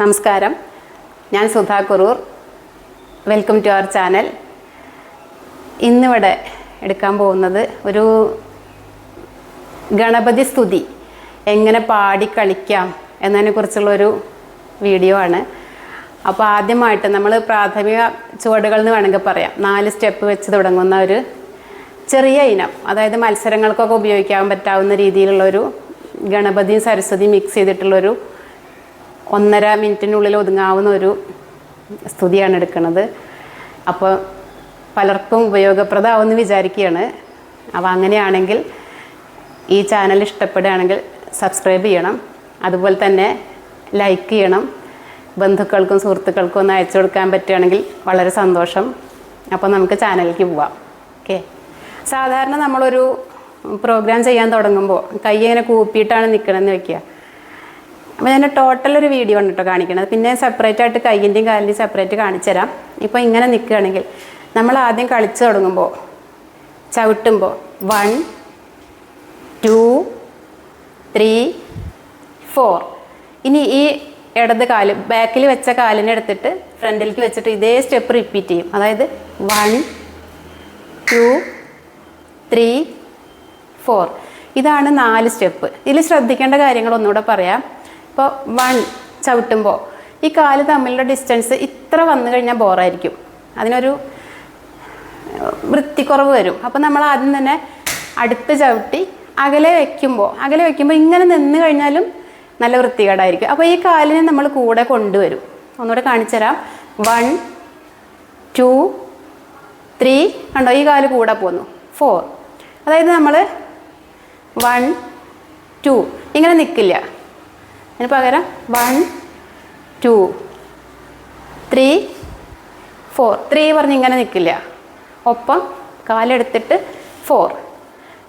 നമസ്കാരം. ഞാൻ Sudha Kurur. Welcome to our channel ഇന്നിവിടെ എടുക്കാൻ പോകുന്നത് ഒരു ഗണപതി സ്തുതി. എങ്ങനെ പാടി കളിക്കാം എന്നതിനെക്കുറിച്ചുള്ളൊരു വീഡിയോ ആണ്. അപ്പോൾ ആദ്യമായിട്ട് നമ്മൾ പ്രാഥമിക ചുവടുകൾ എന്ന് വേണമെങ്കിൽ പറയാം. നാല് സ്റ്റെപ്പ് വെച്ച് തുടങ്ങുന്ന ഒരു ചെറിയ ഇനം അതായത് മത്സരങ്ങൾക്കൊക്കെ ഉപയോഗിക്കാൻ പറ്റാവുന്ന രീതിയിലുള്ളൊരു ഗണപതിയും സരസ്വതിയും മിക്സ് ചെയ്തിട്ടുള്ളൊരു ഒന്നര മിനിറ്റിനുള്ളിൽ ഒതുങ്ങാവുന്ന ഒരു സ്തുതിയാണ് എടുക്കുന്നത്. അപ്പോൾ പലർക്കും ഉപയോഗപ്രദമാവുമെന്ന് വിചാരിക്കുകയാണ്. അപ്പോൾ അങ്ങനെയാണെങ്കിൽ ഈ ചാനൽ ഇഷ്ടപ്പെടുകയാണെങ്കിൽ സബ്സ്ക്രൈബ് ചെയ്യണം. അതുപോലെ തന്നെ ലൈക്ക് ചെയ്യണം. ബന്ധുക്കൾക്കും സുഹൃത്തുക്കൾക്കും ഒന്ന് അയച്ചു കൊടുക്കാൻ പറ്റുകയാണെങ്കിൽ വളരെ സന്തോഷം. അപ്പോൾ നമുക്ക് ചാനലിലേക്ക് പോവാം. ഓക്കെ. സാധാരണ നമ്മളൊരു പ്രോഗ്രാം ചെയ്യാൻ തുടങ്ങുമ്പോൾ കൈ ഇങ്ങനെ കൂപ്പിയിട്ടാണ് നിൽക്കണമെന്ന് വെക്കുക അപ്പോൾ ഞാൻ ടോട്ടൽ ഒരു വീഡിയോ ആണ് കേട്ടോ കാണിക്കണത്. പിന്നെ സെപ്പറേറ്റ് ആയിട്ട് കൈയിന്റെയും കാലിന്റെയും സെപ്പറേറ്റ് കാണിച്ചു തരാം. ഇപ്പോൾ ഇങ്ങനെ നിൽക്കുകയാണെങ്കിൽ നമ്മൾ ആദ്യം കളിച്ചു തുടങ്ങുമ്പോൾ ചവിട്ടുമ്പോൾ വൺ ടു ത്രീ ഫോർ ഇനി ഈ ഇടത് കാൽ ബാക്കിൽ വെച്ച കാലിനെ എടുത്തിട്ട് ഫ്രണ്ടിലേക്ക് വെച്ചിട്ട് ഇതേ സ്റ്റെപ്പ് റിപ്പീറ്റ് ചെയ്യും. അതായത് വൺ ടു ത്രീ ഫോർ ഇതാണ് നാല് സ്റ്റെപ്പ് ഇതിൽ ശ്രദ്ധിക്കേണ്ട കാര്യങ്ങൾ ഒന്നുകൂടെ പറയാം. ഇപ്പോൾ വൺ ചവിട്ടുമ്പോൾ ഈ കാൽ തമ്മിലുള്ള ഡിസ്റ്റൻസ് ഇത്ര വന്നു കഴിഞ്ഞാൽ ബോറായിരിക്കും അതിനൊരു വൃത്തിക്കുറവ് വരും. അപ്പോൾ നമ്മൾ ആദ്യം തന്നെ അടുത്ത് ചവിട്ടി അകലെ വയ്ക്കുമ്പോൾ അകലെ വയ്ക്കുമ്പോൾ ഇങ്ങനെ നിന്ന് കഴിഞ്ഞാലും നല്ല വൃത്തികേടായിരിക്കും. അപ്പോൾ ഈ കാലിനെ നമ്മൾ കൂടെ കൊണ്ടുവരും. ഒന്നുകൂടെ കാണിച്ചു തരാം വൺ ടു ത്രീ കണ്ടോ? ഈ കാൽ കൂടെ പോന്നു. ഫോർ. അതായത് നമ്മൾ വൺ ടു. ഇങ്ങനെ നിൽക്കില്ല അതിന് പകരം one two three four three പറഞ്ഞ് ഇങ്ങനെ നിൽക്കില്ല ഒപ്പം കാലെടുത്തിട്ട് ഫോർ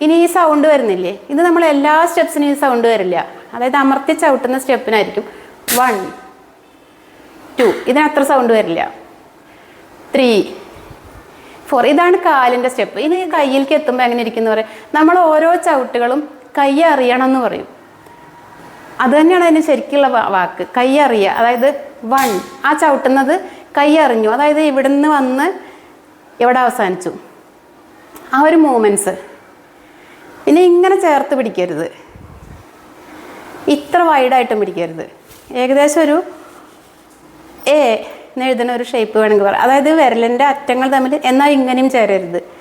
ഇനി ഈ സൗണ്ട് വരുന്നില്ലേ? ഇത് നമ്മൾ എല്ലാ സ്റ്റെപ്സിനും ഈ സൗണ്ട് വരില്ല. അതായത് അമർത്തി ചവിട്ടുന്ന സ്റ്റെപ്പിനായിരിക്കും. വൺ ടു ഇതിനത്ര സൗണ്ട് വരില്ല. ത്രീ ഫോർ ഇതാണ് കാലിന്റെ സ്റ്റെപ്പ് ഇനി കയ്യിലേക്ക് എത്തുമ്പോൾ എങ്ങനെ ഇരിക്കുന്നു പറയാം? നമ്മൾ ഓരോ ചവിട്ടുകളും കൈ അറിയണം എന്ന് പറയും. അത് തന്നെയാണ് അതിന് ശരിക്കുള്ള വാക്ക്. കൈ അറിയുക. അതായത് വൺ. ആ ചവിട്ടുന്നത് കൈ അറിഞ്ഞു. അതായത് ഇവിടുന്ന് വന്ന് എവിടെ അവസാനിച്ചു? ആ ഒരു മൂമെന്റ്സ് പിന്നെ ഇങ്ങനെ ചേർത്ത് പിടിക്കരുത്. ഇത്ര വൈഡായിട്ടും പിടിക്കരുത്. ഏകദേശം ഒരു എ എന്നെഴുതുന്ന ഒരു ഷേപ്പ് വേണമെങ്കിൽ പറയാം. അതായത് വിരലിന്റെ അറ്റങ്ങൾ തമ്മിൽ എന്നാൽ ഇങ്ങനെയും ചേരരുത്.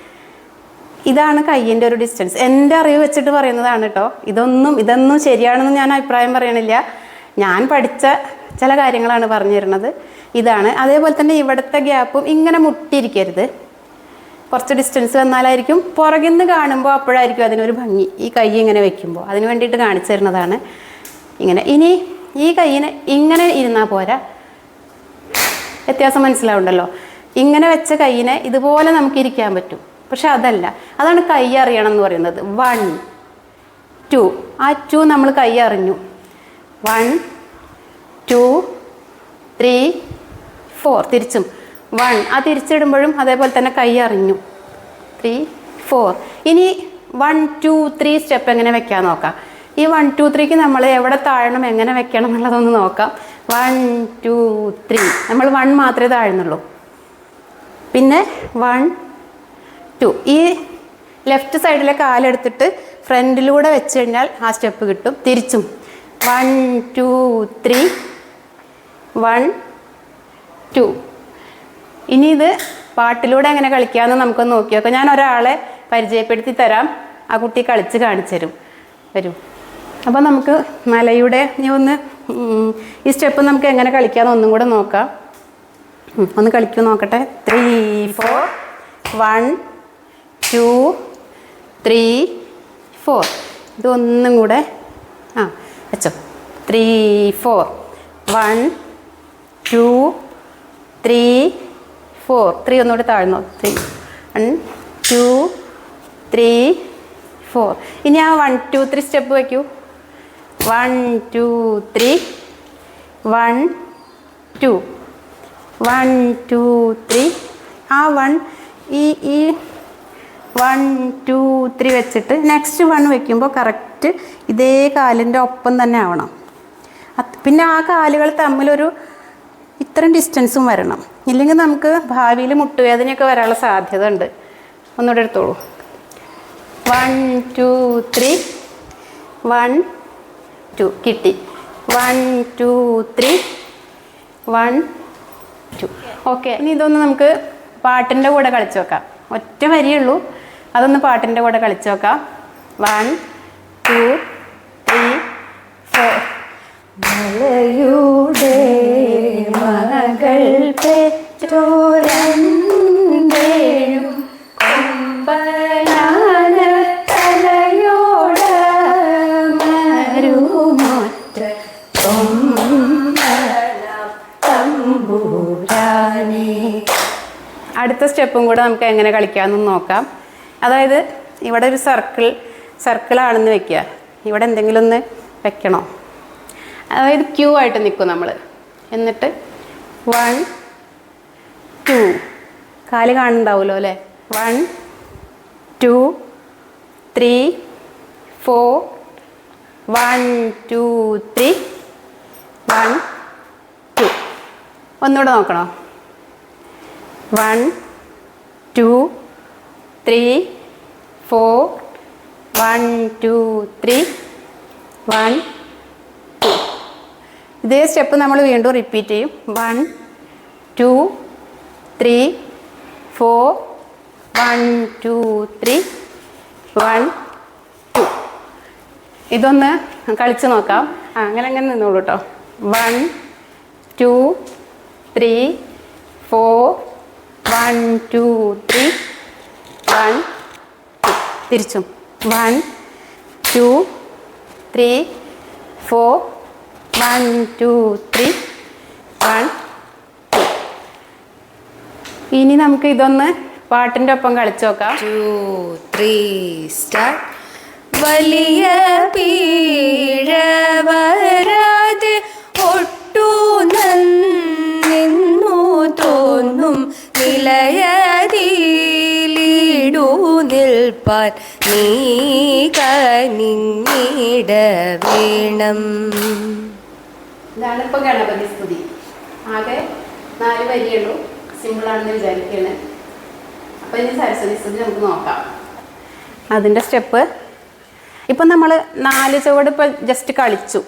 ഇതാണ് കയ്യിന്റെ ഒരു ഡിസ്റ്റൻസ് എന്റെ അറിവ് വെച്ചിട്ട് പറയുന്നതാണ് കേട്ടോ. ഇതൊന്നും ഇതൊന്നും ശരിയാണെന്ന് ഞാൻ അഭിപ്രായം പറയണില്ല. ഞാൻ പഠിച്ച ചില കാര്യങ്ങളാണ് പറഞ്ഞു തരുന്നത്. ഇതാണ്. അതേപോലെ തന്നെ ഇവിടുത്തെ ഗ്യാപ്പും ഇങ്ങനെ മുട്ടിയിരിക്കരുത്. കുറച്ച് ഡിസ്റ്റൻസ് വന്നാലായിരിക്കും പുറകിൽ നിന്ന് കാണുമ്പോൾ അപ്പോഴായിരിക്കും അതിനൊരു ഭംഗി. ഈ കൈ ഇങ്ങനെ വെക്കുമ്പോൾ. അതിന് വേണ്ടിയിട്ട് കാണിച്ചു തരുന്നതാണ്. ഇങ്ങനെ. ഇനി ഈ കൈയിന് ഇങ്ങനെ ഇരുന്നാൽ പോരാ. വ്യത്യാസം മനസ്സിലാവുണ്ടല്ലോ. ഇങ്ങനെ വെച്ച കൈയിനെ ഇതുപോലെ നമുക്ക് ഇരിക്കാൻ പറ്റും. പക്ഷെ അതല്ല. അതാണ് കൈ അറിയണം എന്ന് പറയുന്നത്. വൺ ടു ആ ടു നമ്മൾ കൈ അറിഞ്ഞു. വൺ ടു ത്രീ ഫോർ തിരിച്ചും. വൺ ആ തിരിച്ചിടുമ്പോഴും അതേപോലെ തന്നെ കൈ അറിഞ്ഞു. ത്രീ ഫോർ ഇനി വൺ ടു ത്രീ സ്റ്റെപ്പ് എങ്ങനെ വെക്കാൻ നോക്കാം? ഈ വൺ ടു ത്രീക്ക് നമ്മൾ എവിടെ താഴണം എങ്ങനെ വെക്കണം എന്നുള്ളതൊന്ന് നോക്കാം. വൺ ടു ത്രീ നമ്മൾ വൺ മാത്രമേ താഴുന്നുള്ളൂ പിന്നെ വൺ ടു ഈ ലെഫ്റ്റ് സൈഡിലെ കാലെടുത്തിട്ട് ഫ്രണ്ടിലൂടെ വെച്ച് കഴിഞ്ഞാൽ ആ സ്റ്റെപ്പ് കിട്ടും. തിരിച്ചും. One two three. One two. ഇനി ഇത് പാട്ടിലൂടെ എങ്ങനെ കളിക്കാമെന്ന് നമുക്കൊന്ന് നോക്കി നോക്കാം. ഞാൻ ഒരാളെ പരിചയപ്പെടുത്തി തരാം. ആ കുട്ടി കളിച്ച് കാണിച്ചു തരും. വരും. അപ്പോൾ നമുക്ക് മലയുടെ ഇനി ഒന്ന് ഈ സ്റ്റെപ്പ് നമുക്ക് എങ്ങനെ കളിക്കാമെന്ന് ഒന്നും കൂടെ നോക്കാം. ഒന്ന് കളിക്കൂ നോക്കട്ടെ. Three four. One two three four. ഇതൊന്നും കൂടെ ആ വെച്ചോ. Three four. One two three four. Three ഒന്നുകൂടി താഴ്ന്നോ. Three. One two three four. ഇനി ആ one two three step വയ്ക്കൂ. One two three. One two. One two three. ആ വൺ ഈ ഈ വൺ ടു ത്രീ വെച്ചിട്ട് നെക്സ്റ്റ് വൺ വെക്കുമ്പോൾ കറക്റ്റ് ഇതേ കാലിന്റെ ഒപ്പം തന്നെ ആവണം. പിന്നെ ആ കാലുകൾ തമ്മിലൊരു ഇത്രയും ഡിസ്റ്റൻസും വരണം. ഇല്ലെങ്കിൽ നമുക്ക് ഭാവിയിൽ മുട്ടുവേദനയൊക്കെ വരാനുള്ള സാധ്യത ഉണ്ട് ഒന്നുകൂടെ എടുത്തോളൂ. One two three one two കിട്ടി. One two three one two okay ഇനി ഇതൊന്ന് നമുക്ക് പാട്ടിന്റെ കൂടെ കളിച്ചു വെക്കാം. ഒറ്റ വരിയേ ഉള്ളൂ. അതൊന്ന് പാട്ടിന്റെ കൂടെ കളിച്ചു നോക്കാം. വൺ ടു ത്രീ ഫോർ മലയുടെ മകൾ അടുത്ത സ്റ്റെപ്പും കൂടെ നമുക്ക് എങ്ങനെ കളിക്കാമെന്ന് നോക്കാം. അതായത് ഇവിടെ ഒരു സർക്കിൾ സർക്കിളാണെന്ന് വെക്കുക. ഇവിടെ എന്തെങ്കിലും ഒന്ന് വെക്കണോ? അതായത് ക്യൂ ആയിട്ട് നിൽക്കും നമ്മൾ എന്നിട്ട് വൺ ടു കാൽ കാണുന്നുണ്ടാവുമല്ലോ അല്ലേ? One two three four one two three one two ഒന്നുകൂടെ നോക്കണോ? One two three four one two three one two ഇതേ സ്റ്റെപ്പ് നമ്മൾ വീണ്ടും റിപ്പീറ്റ് ചെയ്യും. One two three four one two three one two ഇതൊന്ന് കളിച്ച് നോക്കാം. അങ്ങനെ അങ്ങനെ നിന്നോളൂ കേട്ടോ one two three four one two three one തിരിച്ചും. One two three four one two three one two. ഇനി നമുക്ക് ഇതൊന്ന് പാട്ടിന്റെ ഒപ്പം കളിച്ചു നോക്കാം. Two three start. വലിയ പീഴ വരാതെ വേണം. ഇതാണ് ഇപ്പോൾ ഗണപതി സ്തുതി. ആകെ നാല് വരിയുള്ളൂ. സിമ്പിളാണെന്ന് വിചാരിക്കുകയാണ്. അപ്പോൾ ഇനി സരസ്വതി സ്തുതി നമുക്ക് നോക്കാം. അതിന്റെ സ്റ്റെപ്പ്. ഇപ്പൊ നമ്മൾ നാല് ചുവട് ഇപ്പൊ ജസ്റ്റ് കളിച്ചു.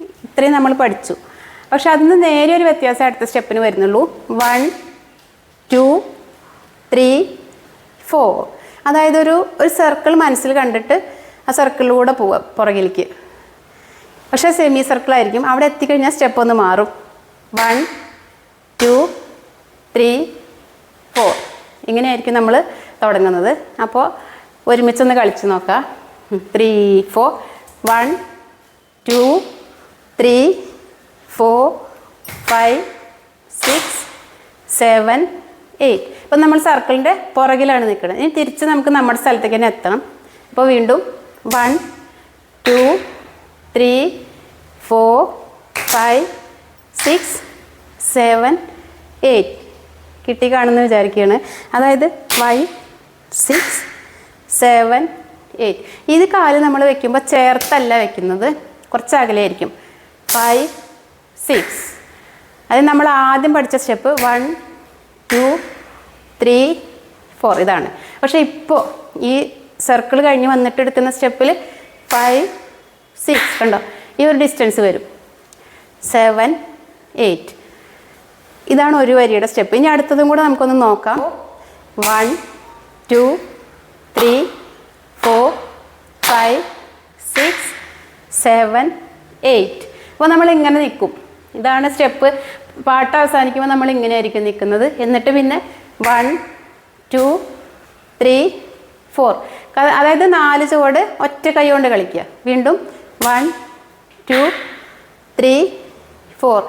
ഇത്രയും നമ്മൾ പഠിച്ചു. പക്ഷെ അതിന് നേരെ ഒരു വ്യത്യാസം അടുത്ത സ്റ്റെപ്പിന് വരുന്നുള്ളൂ. വൺ ടു ത്രീ ഫോർ അതായത് ഒരു ഒരു സർക്കിൾ മനസ്സിൽ കണ്ടിട്ട് ആ സർക്കിളിലൂടെ പോവുക പുറകിലേക്ക്. പക്ഷേ സെമി സർക്കിളായിരിക്കും അവിടെ എത്തിക്കഴിഞ്ഞാൽ സ്റ്റെപ്പ് ഒന്ന് മാറും. വൺ ടു ത്രീ ഫോർ ഇങ്ങനെയായിരിക്കും നമ്മൾ തുടങ്ങുന്നത്. അപ്പോൾ ഒരുമിച്ചൊന്ന് കളിച്ച് നോക്കാം. Three four one two three four five six seven eight ഇപ്പം നമ്മൾ സർക്കിളിന്റെ പുറകിലാണ് നിൽക്കുന്നത്. ഇനി തിരിച്ച് നമുക്ക് നമ്മുടെ സ്ഥലത്തേക്ക് തന്നെ എത്തണം. അപ്പോൾ വീണ്ടും one two three four five six seven eight. കിട്ടി കാണുമെന്ന് വിചാരിക്കുകയാണ്. അതായത് ഫൈവ് സിക്സ് സെവൻ എയ്റ്റ്. ഇത് കാൽ നമ്മൾ വെക്കുമ്പോൾ ചേർത്തല്ല വെക്കുന്നത്. കുറച്ച് അകലെയായിരിക്കും. Five six. അത് നമ്മൾ ആദ്യം പഠിച്ച step one two three four. ഇതാണ്. പക്ഷേ ഇപ്പോൾ ഈ സർക്കിൾ കഴിഞ്ഞ് വന്നിട്ട് എടുക്കുന്ന സ്റ്റെപ്പിൽ ഫൈവ് സിക്സ് കണ്ടോ? ഈ ഒരു ഡിസ്റ്റൻസ് വരും. സെവൻ എയ്റ്റ് ഇതാണ് ഒരു വരിയുടെ സ്റ്റെപ്പ് ഇനി അടുത്തതും കൂടെ നമുക്കൊന്ന് നോക്കാം. One two three four five six seven eight അപ്പോൾ നമ്മൾ ഇങ്ങനെ നിൽക്കും. ഇതാണ് സ്റ്റെപ്പ് പാട്ട് അവസാനിക്കുമ്പോൾ നമ്മൾ ഇങ്ങനെ ആയിരിക്കും നിൽക്കുന്നത്. എന്നിട്ട് പിന്നെ വൺ ടു ത്രീ ഫോർ അതായത് നാല് ചുവട് ഒറ്റ കൈ കൊണ്ട് കളിക്കുക. വീണ്ടും വൺ ടു ത്രീ ഫോർ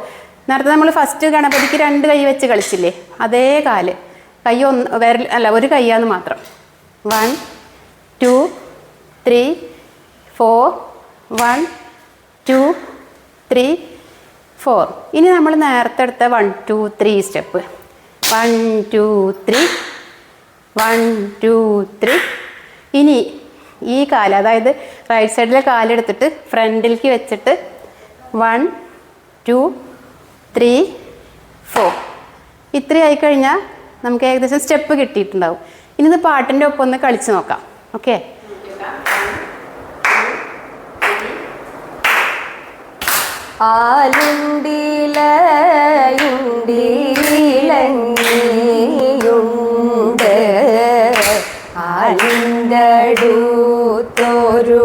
നേരത്തെ നമ്മൾ ഫസ്റ്റ് ഗണപതിക്ക് രണ്ട് കൈ വെച്ച് കളിച്ചില്ലേ? അതേ കാൽ. കൈ ഒന്ന് വിരൽ അല്ല ഒരു കൈയാന്ന് മാത്രം. One two three four one two three four ഇനി നമ്മൾ നേരത്തെ എടുത്ത one two three step one two three one two three ഇനി ഈ കാൽ അതായത് റൈറ്റ് സൈഡിലെ കാലെടുത്തിട്ട് ഫ്രണ്ടിലേക്ക് വെച്ചിട്ട് വൺ ടു ത്രീ ഫോർ ഇത്രയും ആയിക്കഴിഞ്ഞാൽ നമുക്ക് ഏകദേശം സ്റ്റെപ്പ് കിട്ടിയിട്ടുണ്ടാവും. ഇനി ഇത് പാട്ടിന്റെ ഒപ്പം ഒന്ന് കളിച്ച് നോക്കാം. ഓക്കെ ആലുണ്ടിലുണ്ടിലങ്ങിയുണ്ട് ആലിന്റടുത്തൊരു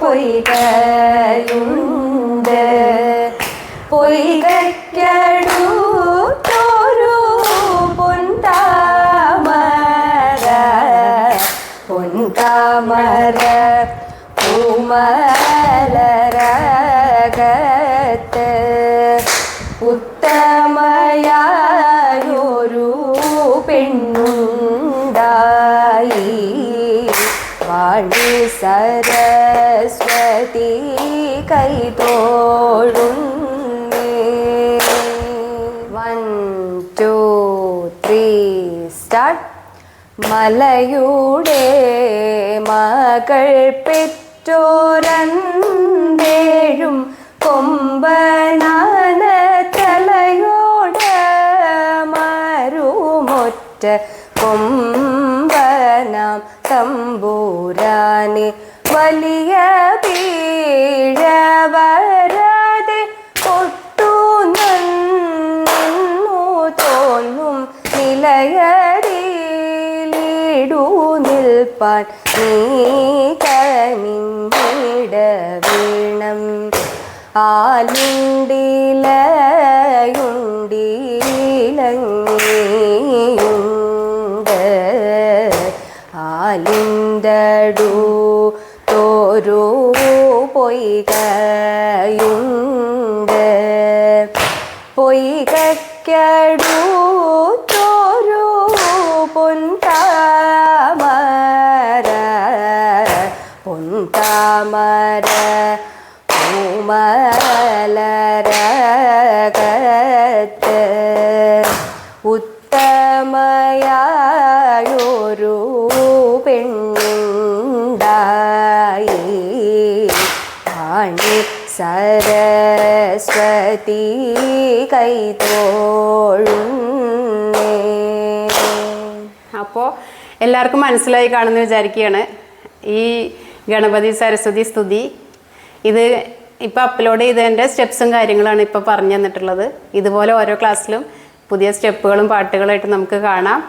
പൊയ്കയുണ്ട്. പൊയ്കയ്ക്കടുത്തൊരു പൊന്താമര പൊന്താമര പൂമലരകത്ത് ഉത്തമയായൊരു പെണ്ണുണ്ടായി. വാഴി സരസ്വതി കൈതോഴുന്നേ വൺ ടു ത്രീ സ്റ്റാർട്ട് മലയുടെ മകൾ പെറ്റോരന്തേഴും കൊമ്പനാന തലയോട് മരുമൊറ്റ കൊമ്പനാം തമ്പൂരാനെ വലിയ പീഴവരാതെ ഒട്ടു നന്നു തോന്നും നിലയറിയിലിടു നിൽപ്പാൻ നീ കനിഞ്ഞിട വീണം. പൊൻതാമര പൊൻതാമര പൂമലരകത്ത് ഉത്തമയായൊരു പെണ്ണുണ്ടായി ആണി സരസ്വതി കൈതോഴുന്നേ അപ്പോൾ എല്ലാവർക്കും മനസ്സിലായി കാണുമെന്ന് വിചാരിക്കുകയാണ്. ഈ ഗണപതി സരസ്വതി സ്തുതി ഇത് ഇപ്പോൾ അപ്ലോഡ് ചെയ്തതിന്റെ സ്റ്റെപ്സും കാര്യങ്ങളാണ് ഇപ്പോൾ പറഞ്ഞു തന്നിട്ടുള്ളത്. ഇതുപോലെ ഓരോ ക്ലാസ്സിലും പുതിയ സ്റ്റെപ്പുകളും പാട്ടുകളായിട്ട് നമുക്ക് കാണാം.